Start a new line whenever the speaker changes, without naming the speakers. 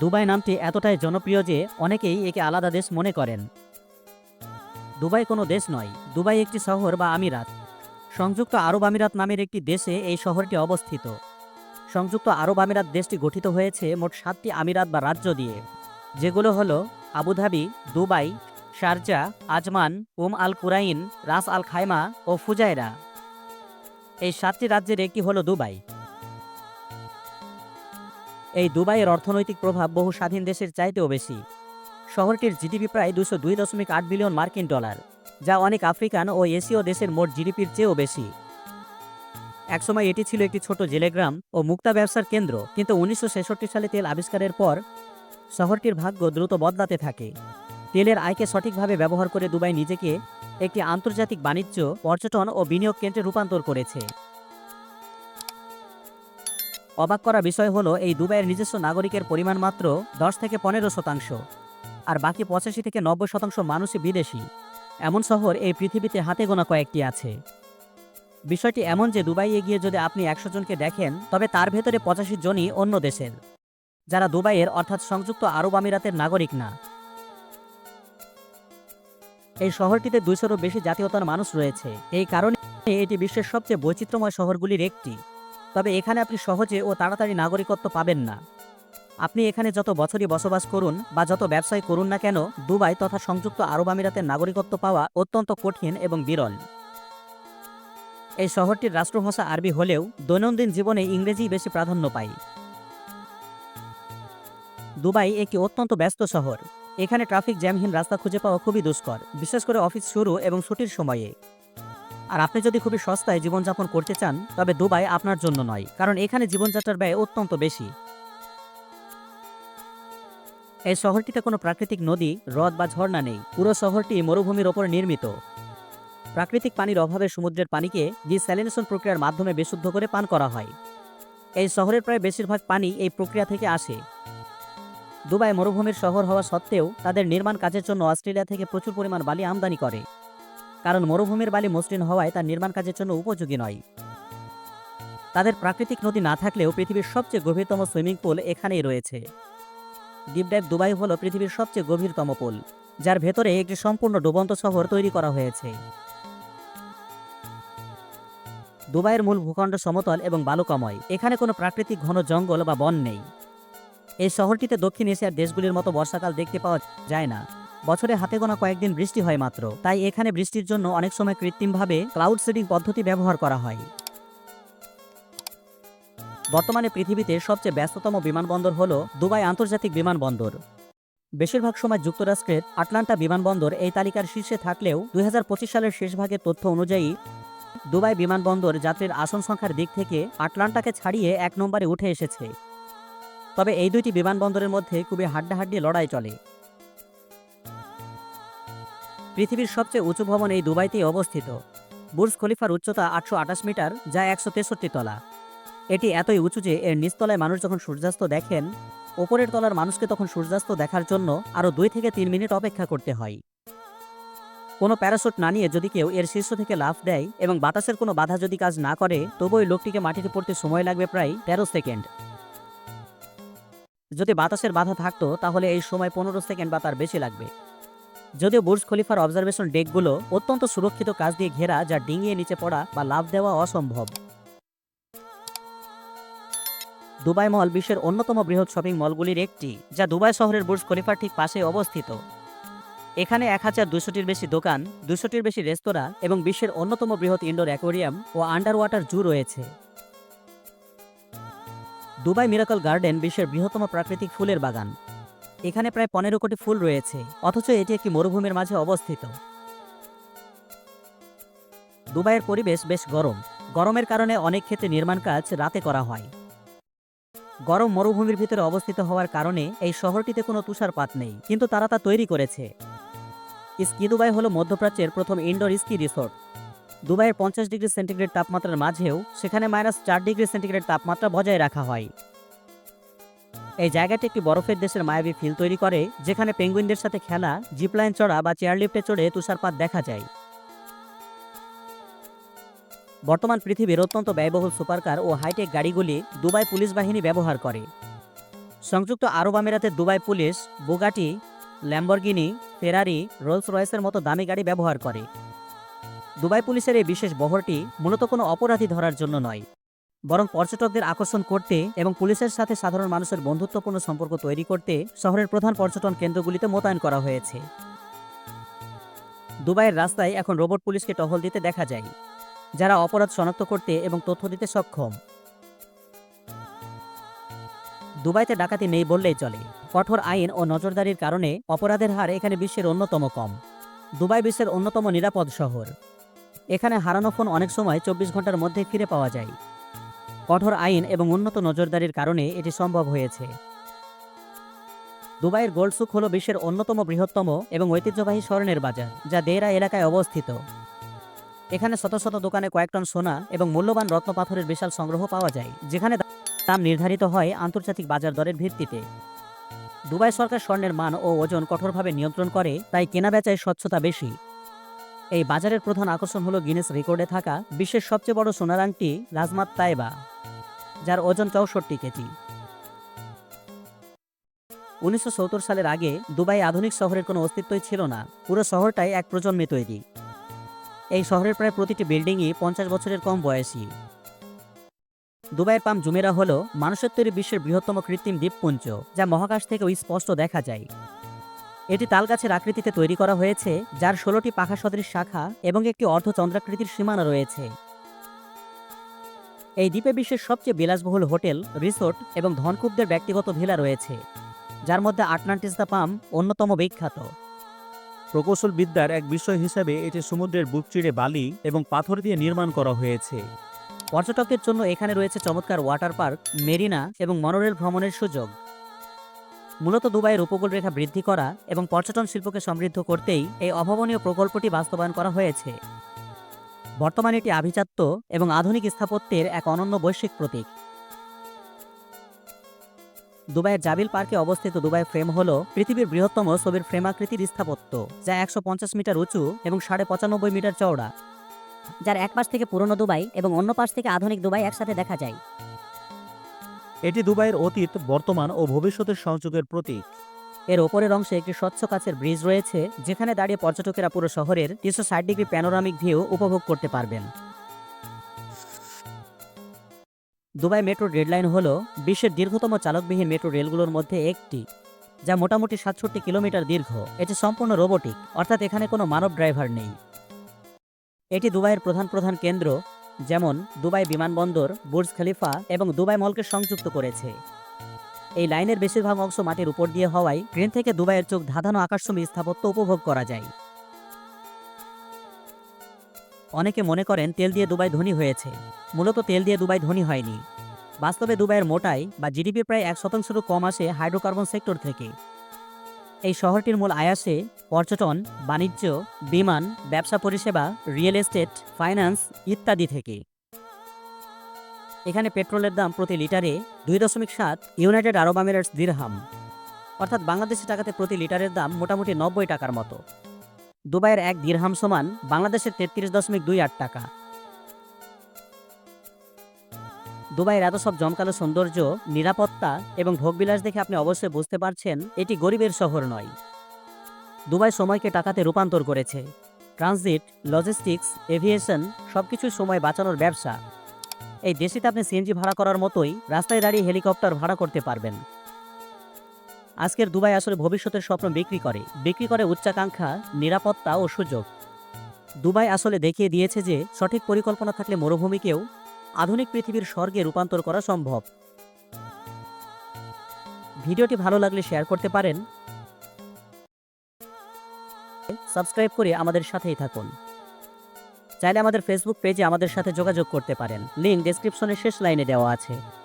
Dubai নামটি এতটাই জনপ্রিয় যে অনেকেই একে আলাদা দেশ মনে করেন। দুবাই কোনো দেশ নয়, দুবাই একটি শহর বা আমিরাত। সংযুক্ত আরব আমিরাত নামের একটি দেশে এই শহরটি অবস্থিত। সংযুক্ত আরব আমিরাত দেশটি গঠিত হয়েছে মোট সাতটি আমিরাত বা রাজ্য দিয়ে, যেগুলো হলো Abu Dhabi, Dubai, Sharjah, Ajman, Umm Al Quwain Ras Al Khaimah ও ফুজাইরা। এই সাতটি রাজ্যের একটি হলো দুবাই। এই দুবাইয়ের অর্থনৈতিক প্রভাব বহু স্বাধীন দেশের চাইতেও বেশি। শহরটির জিডিপি প্রায় দুশো দুই দশমিক আট বিলিয়ন মার্কিন ডলার, যা অনেক আফ্রিকান ও এশীয় দেশের মোট জিডিপির চেয়েও বেশি। একসময় এটি ছিল একটি ছোট জেলেগ্রাম ও মুক্তা ব্যবসার কেন্দ্র, কিন্তু উনিশশো ছেষট্টি সালে তেল আবিষ্কারের পর শহরটির ভাগ্য দ্রুত বদলাতে থাকে। তেলের আয়কে সঠিকভাবে ব্যবহার করে দুবাই নিজেকে একটি আন্তর্জাতিক বাণিজ্য, পর্যটন ও বিনিয়োগ কেন্দ্রে রূপান্তর করেছে। অবাক করা বিষয় হলো, এই দুবাইয়ের নিজস্ব নাগরিকের পরিমাণ মাত্র দশ থেকে পনেরো শতাংশ, আর বাকি পঁচাশি থেকে নব্বই শতাংশ মানুষই বিদেশি। এমন শহর এই পৃথিবীতে হাতে গোনা কয়েকটি আছে। বিষয়টি এমন যে দুবাইয়ে গিয়ে যদি আপনি একশো জনকে দেখেন, তবে তার ভেতরে পঁচাশি জনই অন্য দেশের, যারা দুবাইয়ের অর্থাৎ সংযুক্ত আরব আমিরাতের নাগরিক না। এই শহরটিতে দুইশোরও বেশি জাতীয়তার মানুষ রয়েছে। এই কারণে এটি বিশ্বের সবচেয়ে বৈচিত্র্যময় শহরগুলির একটি। তবে এখানে আপনি সহজে ও তাড়াতাড়ি নাগরিকত্ব পাবেন না। আপনি এখানে যত বছরই বসবাস করুন বা যত ব্যবসায় করুন না কেন, দুবাই তথা সংযুক্ত আরব আমিরাতের নাগরিকত্ব পাওয়া অত্যন্ত কঠিন এবং বিরল। এই শহরটির রাষ্ট্রভাষা আরবি হলেও দৈনন্দিন জীবনে ইংরেজি বেশি প্রাধান্য পায়। দুবাই একটি অত্যন্ত ব্যস্ত শহর। এখানে ট্রাফিক জ্যামহীন রাস্তা খুঁজে পাওয়া খুবই দুষ্কর। বিশেষ করে অফিস শুরু এবং ছুটির সময়ে। আর আপনি যদি খুবই সস্তায় জীবনযাপন করতে চান, তবে দুবাই আপনার জন্য নয়, কারণ এখানে জীবনযাত্রার ব্যয় অত্যন্ত বেশি। এই শহরটিতে কোনো প্রাকৃতিক নদী, হ্রদ বা ঝর্ণা নেই। পুরো শহরটি মরুভূমির ওপর নির্মিত। প্রাকৃতিক পানির অভাবে সমুদ্রের পানিকে ডিস্যালিনেশন প্রক্রিয়ার মাধ্যমে বিশুদ্ধ করে পান করা হয়। এই শহরের প্রায় বেশিরভাগ পানি এই প্রক্রিয়া থেকে আসে। দুবাই মরুভূমির শহর হওয়া সত্ত্বেও তাদের নির্মাণ কাজের জন্য অস্ট্রেলিয়া থেকে প্রচুর পরিমাণ বালি আমদানি করে। কারণ মরুভূমির বালি মসৃণ হওয়ায় তার নির্মাণ কাজের জন্য উপযোগী নয়। তাদের প্রাকৃতিক নদী না থাকলেও পৃথিবীর সবচেয়ে গভীরতম সুইমিং পুল এখানেই রয়েছে। ডিপ ডাইভ দুবাই হল পৃথিবীর সবচেয়ে গভীরতম পুল, যার ভেতরে একটি সম্পূর্ণ ডুবন্ত শহর তৈরি করা হয়েছে। দুবাইয়ের মূল ভূখণ্ড সমতল এবং বালুকাময়, এখানে কোনো প্রাকৃতিক ঘন জঙ্গল বা বন নেই। এই শহরটিতে দক্ষিণ এশিয়ার দেশগুলির মতো বর্ষাকাল দেখতে পাওয়া যায় না। বছরে হাতে গোনা কয়েকদিন বৃষ্টি হয় মাত্র। তাই এখানে বৃষ্টির জন্য অনেক সময় কৃত্রিমভাবে ক্লাউড সিডিং পদ্ধতি ব্যবহার করা হয়। বর্তমানে পৃথিবীতে সবচেয়ে ব্যস্ততম বিমানবন্দর হল দুবাই আন্তর্জাতিক বিমানবন্দর। বেশিরভাগ সময় যুক্তরাষ্ট্রের আটলান্টা বিমানবন্দর এই তালিকার শীর্ষে থাকলেও দুই হাজার পঁচিশ সালের শেষ ভাগের তথ্য অনুযায়ী দুবাই বিমানবন্দর যাত্রীর আসন সংখ্যার দিক থেকে আটলান্টাকে ছাড়িয়ে এক নম্বরে উঠে এসেছে। তবে এই দুইটি বিমানবন্দরের মধ্যে খুবই হাড্ডাহাড্ডি লড়াই চলে। পৃথিবীর সবচেয়ে উঁচু ভবন এই দুবাইতেই অবস্থিত। বুর্জ খলিফার উচ্চতা আটশো আঠাশ মিটার, যা একশো তেষট্টি তলা। এটি এতই উঁচু যে এর নিচতলায় মানুষ যখন সূর্যাস্ত দেখেন, ওপরের তলার মানুষকে তখন সূর্যাস্ত দেখার জন্য আরও দুই থেকে তিন মিনিট অপেক্ষা করতে হয়। কোনো প্যারাসুট না নিয়ে যদি কেউ এর শীর্ষ থেকে লাফ দেয় এবং বাতাসের কোনো বাধা যদি কাজ না করে তবু ওই লোকটিকে মাটিতে পড়তে সময় লাগবে প্রায় তেরো সেকেন্ড। যদি বাতাসের বাধা থাকতো, তাহলে এই সময় পনেরো সেকেন্ড বা তার বেশি লাগবে। যদিও বুর্জ খলিফার অবজারভেশন ডেকগুলো অত্যন্ত সুরক্ষিত কাজ দিয়ে ঘেরা, যা ডিঙিয়ে নিচে পড়া বা লাভ দেওয়া অসম্ভব। দুবাই মল বিশ্বের অন্যতম বৃহৎ শপিং মলগুলির একটি, যা দুবাই শহরের বুর্জ খলিফার ঠিক পাশে অবস্থিত। এখানে এক হাজার দুশোটির বেশি দোকান দুশোটির বেশি রেস্তোরাঁ এবং বিশ্বের অন্যতম বৃহৎ ইনডোর অ্যাকোরিয়াম ও আন্ডার ওয়াটার জু রয়েছে। দুবাই মিরাকল গার্ডেন বিশ্বের বৃহত্তম প্রাকৃতিক ফুলের বাগান। এখানে প্রায় পনেরো কোটি ফুল রয়েছে, অথচ এটি একটি মরুভূমির মাঝে অবস্থিত। দুবাইয়ের পরিবেশ বেশ গরম। গরমের কারণে অনেক ক্ষেত্রে নির্মাণ কাজ রাতে করা হয়। গরম মরুভূমির ভিতরে অবস্থিত হওয়ার কারণে এই শহরটিতে কোনো তুষারপাত নেই, কিন্তু তারা তা তৈরি করেছে। স্কি দুবাই হলো মধ্যপ্রাচ্যের প্রথম ইনডোর স্কি রিসোর্ট। দুবাইয়ের পঞ্চাশ ডিগ্রি সেন্টিগ্রেড তাপমাত্রার মাঝেও সেখানে মাইনাস চার ডিগ্রি সেন্টিগ্রেড তাপমাত্রা বজায় রাখা হয়। এই জায়গাটি একটি বরফের দেশের মায়াবী ফিল তৈরি করে, যেখানে পেঙ্গুইনদের সাথে খেলা জিপলাইন চড়া বা চেয়ারলিফটে চড়ে তুষারপাত দেখা যায়। বর্তমান পৃথিবীর অত্যন্ত ব্যয়বহুল সুপারকার ও হাইটেক গাড়িগুলি দুবাই পুলিশ বাহিনী ব্যবহার করে। সংযুক্ত আরব আমিরাতের Dubai police, Bugatti, Lamborghini, Ferrari Rolls রয়েসের মতো দামি গাড়ি ব্যবহার করে। দুবাই পুলিশের এই বিশেষ বহরটি মূলত কোনো অপরাধী ধরার জন্য নয়। বরং পর্যটকদের আকর্ষণ করতে এবং পুলিশের সাথে সাধারণ মানুষের বন্ধুত্বপূর্ণ সম্পর্ক তৈরি করতে শহরের প্রধান পর্যটন কেন্দ্রগুলিতে মোতায়েন করা হয়েছে। দুবাইয়ের রাস্তায় এখন রোবট পুলিশকে টহল দিতে দেখা যায়, যারা অপরাধ শনাক্ত করতে এবং তথ্য দিতে সক্ষম। দুবাইতে ডাকাতি নেই বললেই চলে। কঠোর আইন ও নজরদারির কারণে অপরাধের হার এখানে বিশ্বের অন্যতম কম। দুবাই বিশ্বের অন্যতম নিরাপদ শহর। এখানে হারানো ফোন অনেক সময় চব্বিশ ঘণ্টার মধ্যে ফিরে পাওয়া যায়। কঠোর আইন এবং উন্নত নজরদারির কারণে এটি সম্ভব হয়েছে। দুবাইয়ের গোল্ড সুক হল বিশ্বের অন্যতম বৃহত্তম এবং ঐতিহ্যবাহী স্বর্ণের বাজার, যা দেরা এলাকায় অবস্থিত। এখানে শত শত দোকানে কয়েক টন সোনা এবং মূল্যবান রত্ন পাথরের বিশাল সংগ্রহ পাওয়া যায়, যেখানে দাম নির্ধারিত হয় আন্তর্জাতিক বাজার দরের ভিত্তিতে। দুবাই সরকার স্বর্ণের মান ও ওজন কঠোরভাবে নিয়ন্ত্রণ করে, তাই কেনাবেচায় স্বচ্ছতা বেশি। এই বাজারের প্রধান আকর্ষণ হলো গিনেস রেকর্ডে থাকা বিশ্বের সবচেয়ে বড় সোনার আংটি রাজমাত তাইবা, যার ওজন চৌষট্টি কেজি। উনিশশো সত্তর সালের আগে দুবাই আধুনিক শহরের কোনো অস্তিত্বই ছিল না, পুরো শহরটাই এক প্রজন্মে তৈরি। এই শহরের প্রায় প্রতিটি বিল্ডিংই পঞ্চাশ বছরের কম বয়সী। দুবাইয়ের পাম জুমেরা হল মানুষের তৈরি বিশ্বের বৃহত্তম কৃত্রিম দ্বীপপুঞ্জ, যা মহাকাশ থেকেও স্পষ্ট দেখা যায়। এটি তালগাছের আকৃতিতে তৈরি করা হয়েছে যার ষোলোটি পাখা সদৃশ শাখা এবং একটি অর্ধচন্দ্রাকৃতির সীমানা রয়েছে। এই দ্বীপে বিশ্বের সবচেয়ে বিলাসবহুল হোটেল রিসোর্ট এবং ধনকুবদের ব্যক্তিগত ভিলা রয়েছে যার মধ্যে আটলান্টিস দ্য পাম অন্যতম বিখ্যাত।
প্রকৌশল বিদ্যার এক বিষয় হিসেবে এটি সমুদ্রের বুক চিড়ে বালি এবং পাথর দিয়ে নির্মাণ করা হয়েছে।
পর্যটকদের জন্য এখানে রয়েছে চমৎকার ওয়াটার পার্ক মেরিনা এবং মনোরেল ভ্রমণের সুযোগ। মূলত দুবাইয়ের উপকূল রেখা বৃদ্ধি করা এবং পর্যটন শিল্পকে সমৃদ্ধ করতেই এই অভাবনীয় প্রকল্পটি বাস্তবায়ন করা হয়েছে। বর্তমানে এটি আভিজাত্য এবং আধুনিক স্থাপত্যের এক অনন্য বৈশ্বিক প্রতীক। দুবাইয়ের জাবিল পার্কে অবস্থিত দুবাই ফ্রেম হল পৃথিবীর বৃহত্তম ছবির ফ্রেমাকৃতির স্থাপত্য, যা একশো পঞ্চাশ মিটার উঁচু এবং সাড়ে পঁচানব্বই মিটার চওড়া,
যার এক পাশ থেকে পুরনো দুবাই এবং অন্য পাশ থেকে আধুনিক দুবাই একসাথে দেখা যায়।
এটি দুবাইয়ের অতীত, বর্তমান ও ভবিষ্যতের সংযোগের প্রতীক।
এর ওপরের অংশে একটি স্বচ্ছ কাচের ব্রিজ রয়েছে, যেখানে দাঁড়িয়ে পর্যটকেরা পুরো শহরের তিনশো ষাট ডিগ্রি প্যানোরামিক ভিউ উপভোগ করতে পারবেন। দুবাই মেট্রো রেললাইন হল বিশ্বের দীর্ঘতম চালকবিহীন মেট্রো রেলগুলোর মধ্যে একটি, যা মোটামুটি সাতষট্টি কিলোমিটার দীর্ঘ। এটি সম্পূর্ণ রোবোটিক, অর্থাৎ এখানে কোনো মানব ড্রাইভার নেই। এটি দুবাইয়ের প্রধান প্রধান কেন্দ্র যেমন দুবাই বিমানবন্দর, বুর্জ খলিফা এবং দুবাই মলকে সংযুক্ত করেছে। এই লাইনের বেশিরভাগ অংশ মাটির উপর দিয়ে হওয়ায় ট্রেন থেকে দুবাইয়ের চোখ ধাঁধানো আকাশসম্ভী স্থাপত্য উপভোগ করা যায়। অনেকে মনে করেন তেল দিয়ে দুবাই ধনী হয়েছে। মূলত তেল দিয়ে দুবাই ধনী হয়নি। বাস্তবে দুবাইয়ের মোটাই বা জিডিপি প্রায় এক শতাংশেরও কম আসে হাইড্রোকার্বন সেক্টর থেকে। এই শহরটির মূল আয় আসে পর্যটন, বাণিজ্য, বিমান, ব্যবসা পরিষেবা, রিয়েল এস্টেট, ফাইন্যান্স ইত্যাদি থেকে। এখানে পেট্রোলের দাম প্রতি লিটারে দুই দশমিক সাত ইউনাইটেড আরব আমিরাটস দিরহাম, অর্থাৎ বাংলাদেশি টাকাতে প্রতি লিটারের দাম মোটামুটি নব্বই টাকার মতো। দুবাইয়ের এক দিরহাম সমান বাংলাদেশের তেত্রিশ দশমিক দুই আট টাকা। দুবাইয়ের এত সব জমকালো সৌন্দর্য, নিরাপত্তা এবং ভোগবিলাস দেখে আপনি অবশ্যই বুঝতে পারছেন এটি গরিবের শহর নয়। দুবাই সময়কে টাকাতে রূপান্তর করেছে। ট্রানজিট, লজিস্টিক্স, এভিয়েশন সবকিছুই সময় বাঁচানোর ব্যবসা। এই দেশটিতে আপনি সিএনজি ভাড়া করার মতোই রাস্তায় দাঁড়িয়ে হেলিকপ্টার ভাড়া করতে পারবেন। আজকের দুবাই আসলে ভবিষ্যতের স্বপ্ন বিক্রি করে। বিক্রি করে উচ্চাকাঙ্ক্ষা, নিরাপত্তা ও সুযোগ। দুবাই আসলে দেখিয়ে দিয়েছে যে সঠিক পরিকল্পনা থাকলে মরুভূমিকেও আধুনিক পৃথিবীর স্বর্গে রূপান্তর করা সম্ভব। ভিডিওটি ভালো লাগলে শেয়ার করতে পারেন। সাবস্ক্রাইব করে আমাদের সাথেই থাকুন। চাইলে আমাদের ফেসবুক পেজে আমাদের সাথে যোগাযোগ করতে পারেন। লিঙ্ক ডেসক্রিপশনের শেষ লাইনে দেওয়া আছে।